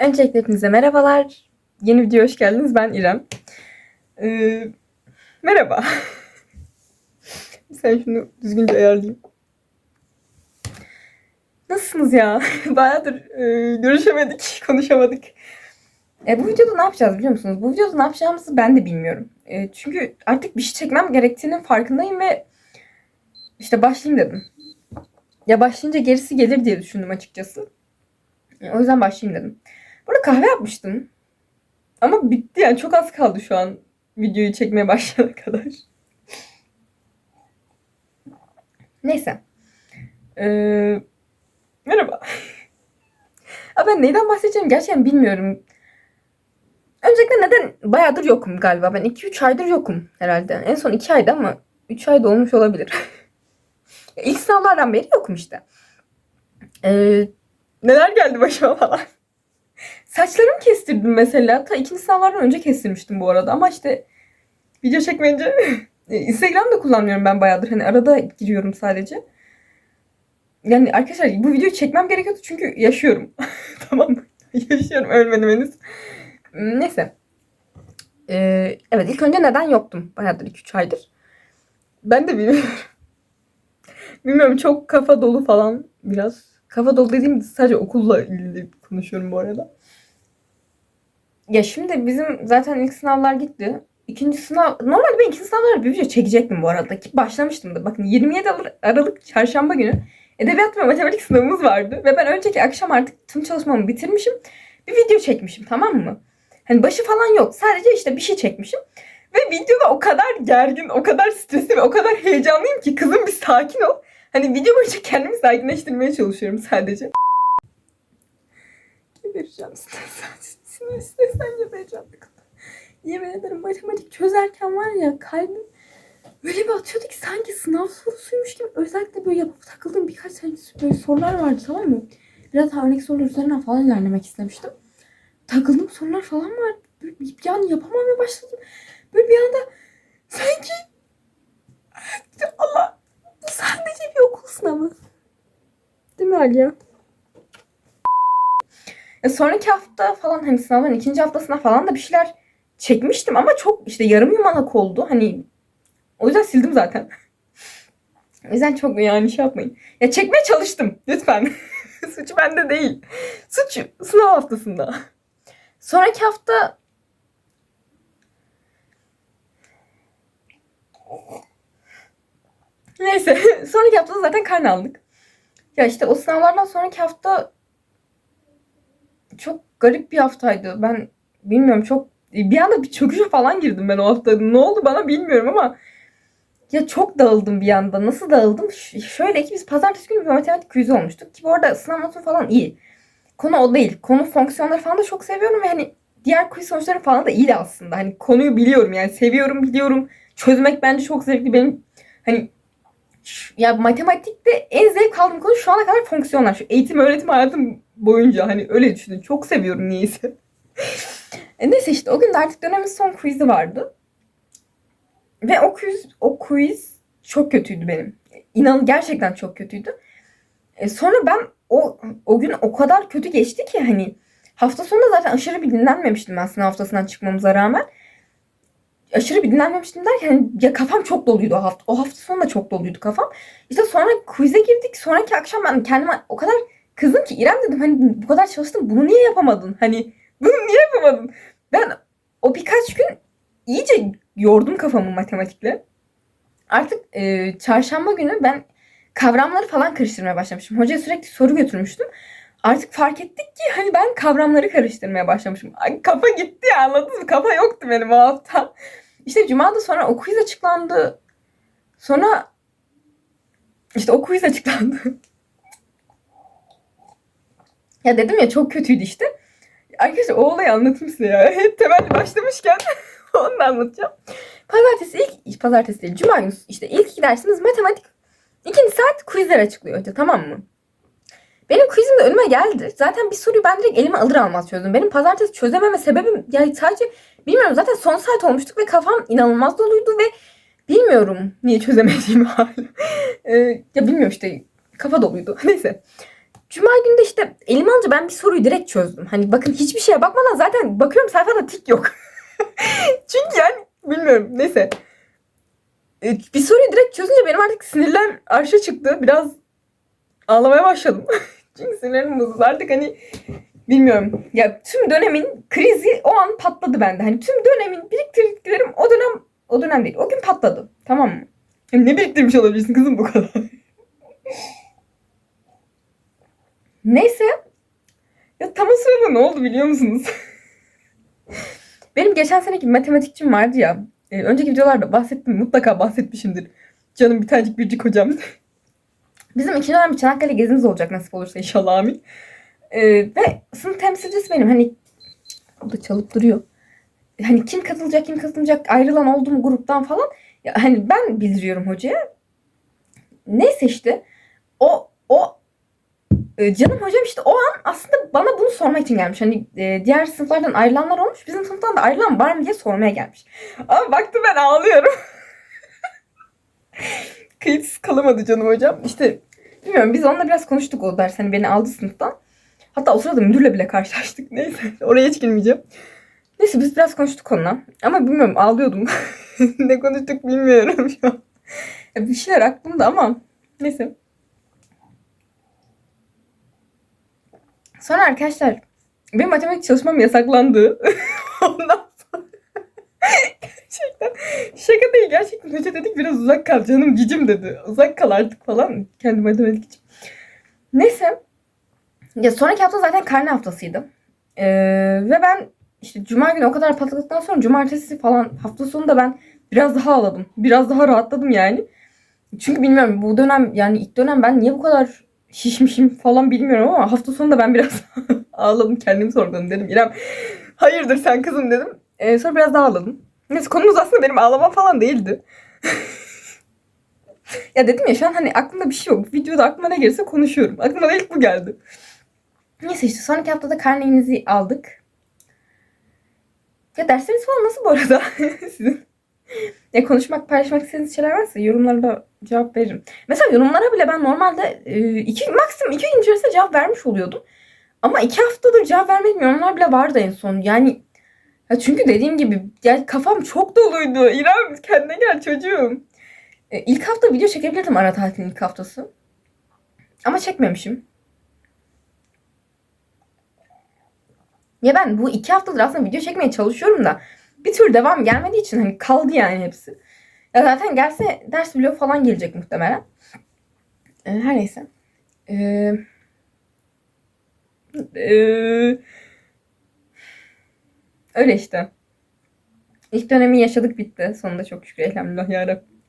Öncelikle hepinize merhabalar. Yeni videoya hoş geldiniz. Ben İrem. Ee, merhaba. Sen şunu düzgünce ayarlayayım. Nasılsınız ya? Bayağıdır e, görüşemedik, konuşamadık. E, bu videoda ne yapacağız biliyor musunuz? Bu videoda ne yapacağımızı ben de bilmiyorum. E, çünkü artık bir şey çekmem gerektiğinin farkındayım ve işte başlayayım dedim. Ya başlayınca gerisi gelir diye düşündüm açıkçası. O yüzden başlayayım dedim. Burada kahve yapmıştım. Ama bitti yani çok az kaldı şu an videoyu çekmeye başlayana kadar. Neyse. Ee, merhaba. Aa, ben neyden bahsedeceğim gerçekten bilmiyorum. Öncelikle neden bayağıdır yokum galiba. Ben 2-3 aydır yokum herhalde. En son 2 aydı ama 3 ayda olmuş olabilir. İlk sınavlardan beri yokum işte. Ee, neler geldi başıma falan. Saçlarımı kestirdim mesela. Ta ikinci sınavlardan önce kestirmiştim bu arada. Ama işte video çekmeyince Instagram da kullanmıyorum ben bayağıdır. Hani arada giriyorum sadece. Yani arkadaşlar bu videoyu çekmem gerekiyordu çünkü yaşıyorum. tamam yaşıyorum ölmedim henüz. Neyse. Ee, evet ilk önce neden yoktum? Bayağıdır 2-3 aydır. Ben de bilmiyorum. bilmiyorum çok kafa dolu falan biraz. Kafa dolu dediğim sadece okulla ilgili konuşuyorum bu arada. Ya şimdi bizim zaten ilk sınavlar gitti. İkinci sınav, normalde ben ikinci sınavlara bir video çekecektim bu arada ki başlamıştım da. Bakın 27 Aralık çarşamba günü edebiyat ve matematik sınavımız vardı. Ve ben önceki akşam artık tüm çalışmamı bitirmişim. Bir video çekmişim tamam mı? Hani başı falan yok. Sadece işte bir şey çekmişim. Ve videoda o kadar gergin, o kadar stresli ve o kadar heyecanlıyım ki kızım bir sakin ol. Hani video boyunca kendimi sakinleştirmeye çalışıyorum sadece. Gebereceğim stresten. Sinir stresten gebereceğim. Yemin ederim matematik çözerken var ya kalbim öyle bir atıyordu ki sanki sınav sorusuymuş gibi. Özellikle böyle yapıp takıldığım birkaç tane böyle sorular vardı tamam mı? Biraz örnek sorular üzerinden falan ilerlemek istemiştim. Takıldığım sorular falan vardı. Böyle bir an yapamamaya başladım. Böyle bir anda sanki Allah bu sadece bir okul sınavı. Değil mi Aliye? Ya sonraki hafta falan hani sınavların ikinci haftasına falan da bir şeyler çekmiştim ama çok işte yarım yumalak oldu. Hani o yüzden sildim zaten. o yüzden çok yani şey yapmayın. Ya çekmeye çalıştım lütfen. Suç bende değil. Suç sınav haftasında. Sonraki hafta Neyse. sonraki hafta zaten karne aldık. Ya işte o sınavlardan sonraki hafta çok garip bir haftaydı. Ben bilmiyorum çok bir anda bir çöküşe falan girdim ben o hafta. Ne oldu bana bilmiyorum ama ya çok dağıldım bir anda. Nasıl dağıldım? Ş- şöyle ki biz pazartesi günü bir matematik quiz'i olmuştuk. Ki bu arada sınav notum falan iyi. Konu o değil. Konu fonksiyonları falan da çok seviyorum ve hani diğer quiz sonuçları falan da iyi aslında. Hani konuyu biliyorum yani seviyorum biliyorum. Çözmek bence çok zevkli. Benim hani ya matematikte en zevk aldığım konu şu ana kadar fonksiyonlar. Şu eğitim öğretim hayatım boyunca hani öyle düşünün. Çok seviyorum niyeyse. e neyse işte o gün de artık dönemin son quiz'i vardı. Ve o quiz, o quiz çok kötüydü benim. İnan gerçekten çok kötüydü. E sonra ben o o gün o kadar kötü geçti ki hani hafta sonunda zaten aşırı bir dinlenmemiştim ben sınav haftasından çıkmamıza rağmen. Aşırı bir dinlenmemiştim derken hani ya kafam çok doluydu o hafta. O hafta sonu da çok doluydu kafam. İşte sonra quiz'e girdik. Sonraki akşam ben kendime o kadar kızdım ki İrem dedim hani bu kadar çalıştın bunu niye yapamadın? Hani bunu niye yapamadın? Ben o birkaç gün iyice yordum kafamı matematikle. Artık e, çarşamba günü ben kavramları falan karıştırmaya başlamışım. Hocaya sürekli soru götürmüştüm. Artık fark ettik ki hani ben kavramları karıştırmaya başlamışım. Ay, kafa gitti ya anladınız mı? Kafa yoktu benim o hafta. İşte Cuma'da sonra o quiz açıklandı. Sonra işte o quiz açıklandı. ya dedim ya çok kötüydü işte. Arkadaşlar o olayı anlatayım size ya. Hep temelli başlamışken onu da anlatacağım. Pazartesi ilk, pazartesi değil, cuma günü işte ilk iki dersimiz matematik. İkinci saat quizler açıklıyor hoca tamam mı? Benim quizim de önüme geldi. Zaten bir soruyu ben direkt elime alır almaz çözdüm. Benim pazartesi çözememe sebebim yani sadece bilmiyorum zaten son saat olmuştuk ve kafam inanılmaz doluydu ve bilmiyorum niye çözemediğimi hala. ee, ya bilmiyorum işte kafa doluydu. Neyse. Cuma günü de işte elime alınca ben bir soruyu direkt çözdüm. Hani bakın hiçbir şeye bakmadan zaten bakıyorum sayfada tik yok. Çünkü yani bilmiyorum neyse. E, Bir soruyu direkt çözünce benim artık sinirler arşa çıktı. Biraz ağlamaya başladım. Çünkü sinirlerim bozuldu. Artık hani bilmiyorum. Ya tüm dönemin krizi o an patladı bende. Hani tüm dönemin biriktirdiklerim o dönem o dönem değil. O gün patladı. Tamam mı? Ya Ne biriktirmiş olabilirsin kızım bu kadar? Neyse. Ya tam o sırada ne oldu biliyor musunuz? Benim geçen seneki matematikçim vardı ya. e, önceki videolarda bahsettim. Mutlaka bahsetmişimdir. Canım bir tanecik biricik hocam. Bizim ikinci dönem bir Çanakkale gezimiz olacak nasip olursa inşallah amin. E, ve sınıf temsilcisi benim. Hani o da çalıp duruyor. Hani kim katılacak kim katılmayacak ayrılan oldu mu gruptan falan. Ya hani ben bildiriyorum hocaya. Neyse işte o o e, canım hocam işte o an aslında bana bunu sormak için gelmiş. Hani e, diğer sınıflardan ayrılanlar olmuş. Bizim sınıftan da ayrılan var mı diye sormaya gelmiş. Ama baktım ben ağlıyorum. Kayıtsız kalamadı canım hocam. İşte bilmiyorum biz onunla biraz konuştuk o ders. Hani beni aldı sınıftan. Hatta o sırada müdürle bile karşılaştık. Neyse oraya hiç girmeyeceğim. Neyse biz biraz konuştuk onunla. Ama bilmiyorum ağlıyordum. ne konuştuk bilmiyorum şu an. Bir şeyler aklımda ama neyse. Sonra arkadaşlar benim matematik çalışmam yasaklandı. Ondan sonra gerçekten şaka değil gerçekten hoca dedik biraz uzak kal canım cicim dedi. Uzak kal artık falan kendi matematik için. Neyse. Ya sonraki hafta zaten karne haftasıydı. Ee, ve ben işte cuma günü o kadar patladıktan sonra cumartesi falan hafta sonunda ben biraz daha ağladım. Biraz daha rahatladım yani. Çünkü bilmiyorum bu dönem yani ilk dönem ben niye bu kadar şişmişim falan bilmiyorum ama hafta sonunda ben biraz ağladım kendimi sorguladım dedim İrem hayırdır sen kızım dedim. Ee, sonra biraz daha ağladım. Neyse konumuz aslında benim ağlamam falan değildi. ya dedim ya şu an hani aklımda bir şey yok. Videoda aklıma ne gelirse konuşuyorum. Aklıma da ilk bu geldi. Neyse işte sonraki haftada karnemizi aldık. Ya dersleriniz falan nasıl bu arada? Sizin? Ya konuşmak, paylaşmak istediğiniz şeyler varsa yorumlarda cevap veririm. Mesela yorumlara bile ben normalde e, iki, maksimum iki gün içerisinde cevap vermiş oluyordum. Ama iki haftadır cevap vermediğim yorumlar bile vardı en son. Yani ya çünkü dediğim gibi yani kafam çok doluydu. İrem kendine gel çocuğum. E, ilk hafta video çekebilirdim ara tatilin ilk haftası. Ama çekmemişim. Ya ben bu iki haftadır aslında video çekmeye çalışıyorum da bir tür devam gelmediği için hani kaldı yani hepsi. Ya zaten gelse ders vlog falan gelecek muhtemelen. Ee, her neyse. Ee, ee, öyle işte. İlk dönemi yaşadık bitti. Sonunda çok şükür elhamdülillah yarabbim.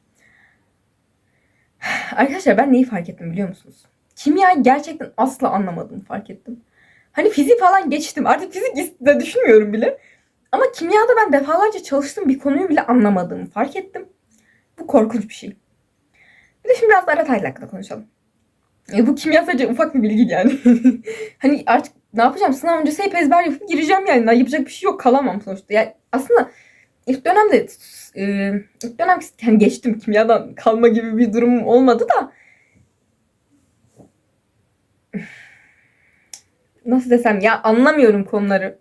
Arkadaşlar ben neyi fark ettim biliyor musunuz? Kimyayı gerçekten asla anlamadığımı fark ettim. Hani fizik falan geçtim. Artık fizik de düşünmüyorum bile. Ama kimyada ben defalarca çalıştım bir konuyu bile anlamadığımı fark ettim. Bu korkunç bir şey. Bir de şimdi biraz da Aratay'la hakkında konuşalım. E, bu kimya sadece ufak bir bilgi yani. hani artık ne yapacağım? Sınav öncesi hep ezber yapıp gireceğim yani. Daha yapacak bir şey yok. Kalamam sonuçta. Yani aslında ilk dönemde e, ilk dönem yani geçtim. Kimyadan kalma gibi bir durum olmadı da nasıl desem ya anlamıyorum konuları.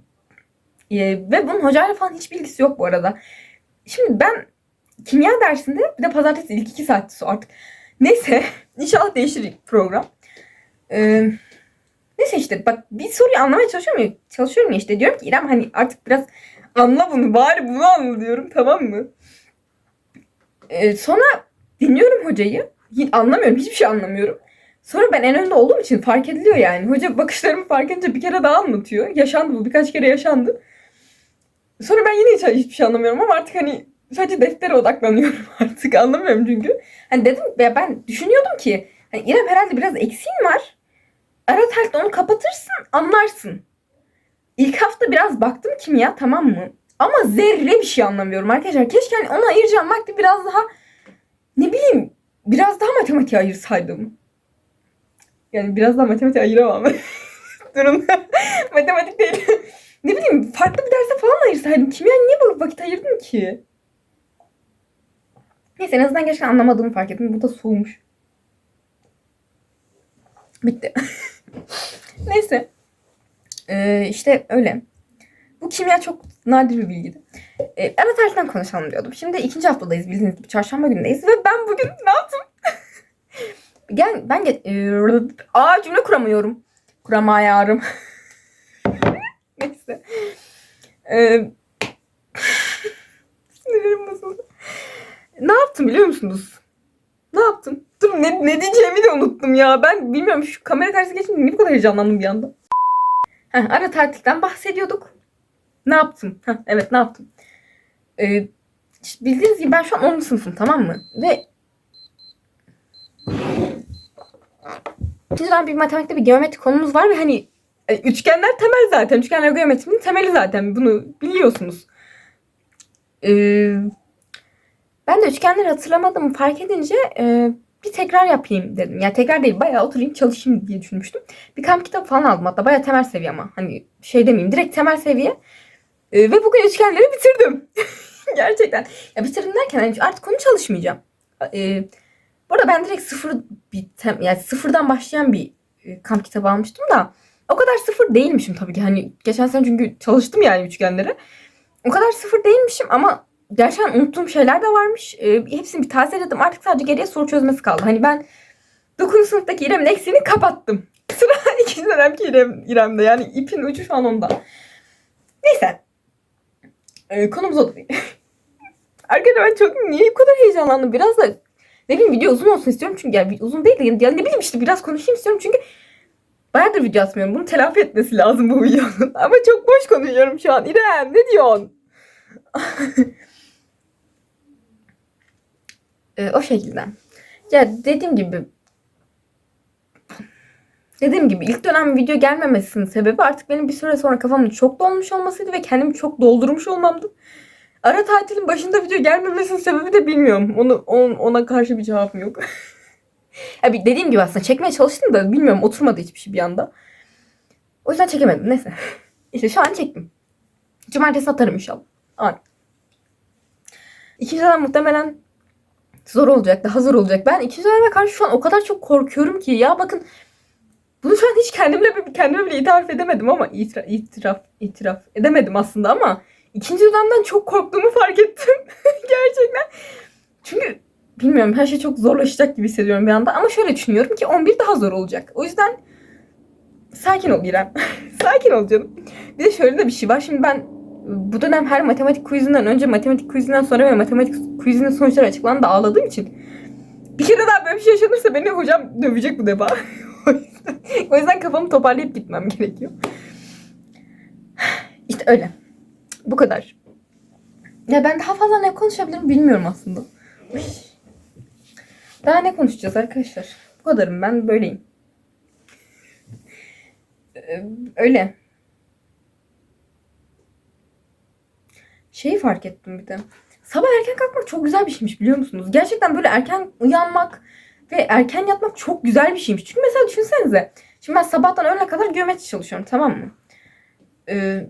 Ee, ve bunun hocayla falan hiç bilgisi yok bu arada. Şimdi ben kimya dersinde bir de pazartesi ilk iki saat artık. Neyse inşallah değişir program. Ee, neyse işte bak bir soruyu anlamaya çalışıyorum ya, çalışıyorum ya işte diyorum ki İrem hani artık biraz anla bunu bari bunu anla diyorum tamam mı? Ee, sonra dinliyorum hocayı. Anlamıyorum hiçbir şey anlamıyorum. Sonra ben en önde olduğum için fark ediliyor yani. Hoca bakışlarımı fark edince bir kere daha anlatıyor. Yaşandı bu birkaç kere yaşandı. Sonra ben yine hiç hiçbir şey anlamıyorum ama artık hani sadece deftere odaklanıyorum artık anlamıyorum çünkü. Hani dedim ya ben düşünüyordum ki hani İrem herhalde biraz eksiğin var. Ara talihte onu kapatırsın anlarsın. İlk hafta biraz baktım kimya tamam mı? Ama zerre bir şey anlamıyorum arkadaşlar. Keşke hani ona ayıracağım vakti biraz daha ne bileyim biraz daha matematiğe ayırsaydım. Yani biraz daha matematiğe ayıramam. Durun. Matematik değil. Ne bileyim farklı bir derse falan ayırsaydım. Kimya niye bu vakit ayırdım ki? Neyse en azından gerçekten anlamadığımı fark ettim. Bu da soğumuş. Bitti. Neyse. Ee, işte öyle. Bu kimya çok nadir bir bilgiydi. Ee, ara tarihten konuşalım diyordum. Şimdi ikinci haftadayız bildiğiniz gibi. Çarşamba günündeyiz. Ve ben bugün ne yaptım? Gel, ben ge- ee, aa cümle kuramıyorum. Kuramayarım. Neyse. Ee, Sinirlerim bozuldu. Ne yaptım biliyor musunuz? Ne yaptım? Dur ne, ne diyeceğimi de unuttum ya. Ben bilmiyorum şu kamera karşısına geçince niye bu kadar heyecanlandım bir anda. Heh, ara tatilden bahsediyorduk. Ne yaptım? Heh, evet ne yaptım? Ee, işte bildiğiniz gibi ben şu an 10. sınıfım tamam mı? Ve Şimdi bir matematikte bir geometri konumuz var ve hani üçgenler temel zaten. Üçgenler geometrinin temeli zaten. Bunu biliyorsunuz. Ee, ben de üçgenleri hatırlamadığımı fark edince e, bir tekrar yapayım dedim. Yani tekrar değil bayağı oturayım çalışayım diye düşünmüştüm. Bir kamp kitabı falan aldım hatta bayağı temel seviye ama. Hani şey demeyeyim direkt temel seviye. E, ve bugün üçgenleri bitirdim. Gerçekten. Ya bitirdim derken hani artık konu çalışmayacağım. E, bu arada ben direkt sıfır bir tem, yani sıfırdan başlayan bir e, kamp kitabı almıştım da o kadar sıfır değilmişim tabii ki. Hani geçen sene çünkü çalıştım yani üçgenlere. O kadar sıfır değilmişim ama gerçekten unuttuğum şeyler de varmış. E, hepsini bir tazeledim. Artık sadece geriye soru çözmesi kaldı. Hani ben 9. sınıftaki İrem'in eksiğini kapattım. Sıra ikinci dönemki İrem, İrem'de. Yani ipin ucu şu an onda. Neyse. E, konumuz o değil. Arkadaşlar ben çok niye bu kadar heyecanlandım? Biraz da ne bileyim video uzun olsun istiyorum çünkü yani uzun değil de yani ne bileyim işte biraz konuşayım istiyorum çünkü bayağıdır video atmıyorum. Bunu telafi etmesi lazım bu videonun. Ama çok boş konuşuyorum şu an. İrem ne diyorsun? Ee, o şekilde. Ya dediğim gibi dediğim gibi ilk dönem video gelmemesinin sebebi artık benim bir süre sonra kafamın çok dolmuş olmasıydı ve kendimi çok doldurmuş olmamdı. Ara tatilin başında video gelmemesinin sebebi de bilmiyorum. Onu on, ona karşı bir cevabım yok. ya bir dediğim gibi aslında çekmeye çalıştım da bilmiyorum oturmadı hiçbir şey bir anda. O yüzden çekemedim. Neyse. İşte şu an çektim. Cumartesi atarım inşallah. An. İkinci dönem muhtemelen zor olacak. Daha zor olacak. Ben ikinci döneme karşı şu an o kadar çok korkuyorum ki. Ya bakın bunu şu an hiç kendimle kendime bile itiraf edemedim ama itiraf, itiraf, itiraf edemedim aslında ama ikinci dönemden çok korktuğumu fark ettim. Gerçekten. Çünkü bilmiyorum her şey çok zorlaşacak gibi hissediyorum bir anda ama şöyle düşünüyorum ki 11 daha zor olacak. O yüzden sakin ol İrem. sakin ol canım. Bir de şöyle de bir şey var. Şimdi ben bu dönem her matematik quizinden önce matematik quizinden sonra ve matematik quizinin sonuçları açıklandı ağladığım için bir kere daha böyle bir şey yaşanırsa beni hocam dövecek bu defa. o, yüzden, o kafamı toparlayıp gitmem gerekiyor. İşte öyle. Bu kadar. Ya ben daha fazla ne konuşabilirim bilmiyorum aslında. Uy. Daha ne konuşacağız arkadaşlar? Bu kadarım ben böyleyim. Ee, öyle. Şeyi fark ettim bir de. Sabah erken kalkmak çok güzel bir şeymiş biliyor musunuz? Gerçekten böyle erken uyanmak ve erken yatmak çok güzel bir şeymiş. Çünkü mesela düşünsenize. Şimdi ben sabahtan öğlene kadar geometri çalışıyorum tamam mı? Ee,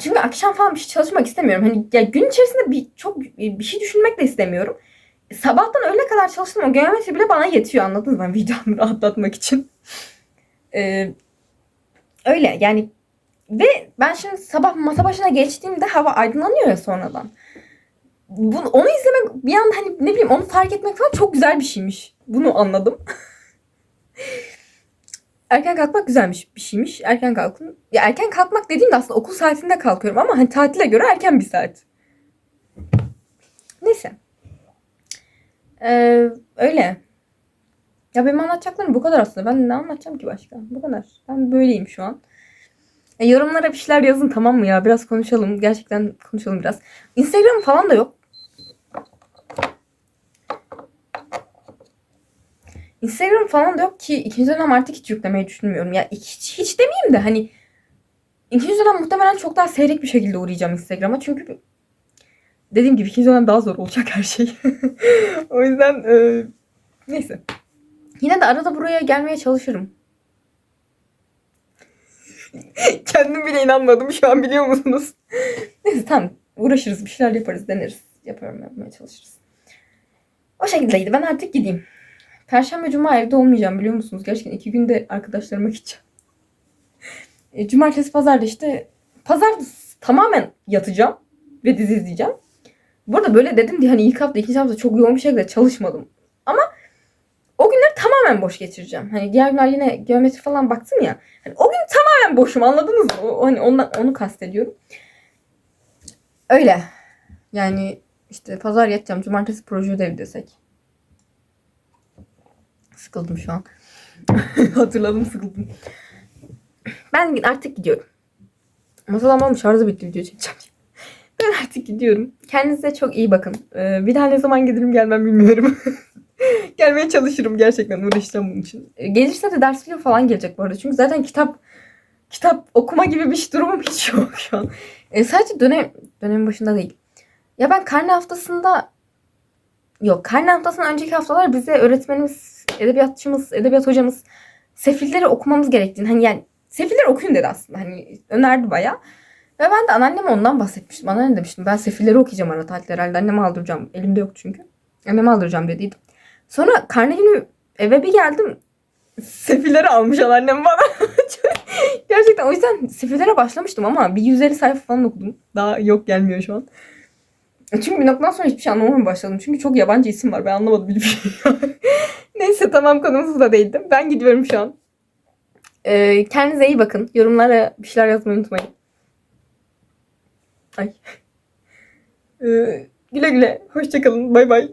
çünkü akşam falan bir şey çalışmak istemiyorum. Hani ya gün içerisinde bir çok bir şey düşünmek de istemiyorum. Sabahtan öğlene kadar çalıştım o geometri bile bana yetiyor anladınız mı? Vicdanımı rahatlatmak için. Ee, öyle yani ve ben şimdi sabah masa başına geçtiğimde hava aydınlanıyor ya sonradan. Bunu, onu izlemek bir anda hani ne bileyim onu fark etmek falan çok güzel bir şeymiş. Bunu anladım. erken kalkmak güzelmiş bir şeymiş. Erken kalkın. Ya erken kalkmak dediğimde aslında okul saatinde kalkıyorum ama hani tatile göre erken bir saat. Neyse. Ee, öyle. Ya benim anlatacaklarım bu kadar aslında. Ben ne anlatacağım ki başka? Bu kadar. Ben böyleyim şu an. E, yorumlara bir şeyler yazın tamam mı ya? Biraz konuşalım. Gerçekten konuşalım biraz. Instagram falan da yok. Instagram falan da yok ki ikinci dönem artık hiç yüklemeyi düşünmüyorum. Ya hiç, hiç demeyeyim de hani ikinci dönem muhtemelen çok daha seyrek bir şekilde uğrayacağım Instagram'a. Çünkü dediğim gibi ikinci dönem daha zor olacak her şey. o yüzden e, neyse. Yine de arada buraya gelmeye çalışırım. Kendim bile inanmadım şu an biliyor musunuz? Neyse tamam uğraşırız bir şeyler yaparız deneriz. Yaparım yapmaya çalışırız. O şekildeydi ben artık gideyim. Perşembe cuma evde olmayacağım biliyor musunuz? Gerçekten iki günde arkadaşlarıma gideceğim. E, cumartesi pazarda işte pazar tamamen yatacağım ve dizi izleyeceğim. Bu arada böyle dedim diye hani ilk hafta ikinci hafta çok yoğun bir şekilde çalışmadım. Ama o günleri tamamen boş geçireceğim. Hani diğer günler yine geometri falan baktım ya. Hani o gün tamamen boşum anladınız mı? O, hani ondan, onu kastediyorum. Öyle. Yani işte pazar yatacağım. Cumartesi proje ödevi desek. Sıkıldım şu an. Hatırladım sıkıldım. Ben artık gidiyorum. Masalamam şarjı bitti video çekeceğim. Ben artık gidiyorum. Kendinize çok iyi bakın. Ee, bir daha ne zaman gelirim gelmem bilmiyorum. Gelmeye çalışırım gerçekten uğraşacağım bunun için. Ee, gelirse de ders video falan gelecek bu arada. Çünkü zaten kitap kitap okuma gibi bir durumum hiç yok şu an. Ee, sadece dönem dönemin başında değil. Ya ben karne haftasında yok karne haftasından önceki haftalar bize öğretmenimiz, edebiyatçımız, edebiyat hocamız sefilleri okumamız gerektiğini hani yani sefilleri okuyun dedi aslında. Hani önerdi bayağı. Ve ben de anneanneme ondan bahsetmiştim. Anneanne demiştim ben sefilleri okuyacağım ara tatilde herhalde. Anneme aldıracağım. Elimde yok çünkü. Anneme aldıracağım dediydim. Sonra karne günü eve bir geldim. Sefilleri almış anneannem bana. Gerçekten o yüzden sefillere başlamıştım ama bir 150 sayfa falan okudum. Daha yok gelmiyor şu an. E Çünkü bir noktadan sonra hiçbir şey anlamamaya başladım. Çünkü çok yabancı isim var. Ben anlamadım hiçbir şey. Neyse tamam konumuz da değildim. Ben gidiyorum şu an. Ee, kendinize iyi bakın. Yorumlara bir şeyler yazmayı unutmayın. Ay. Ee, güle güle. Hoşçakalın. Bay bay.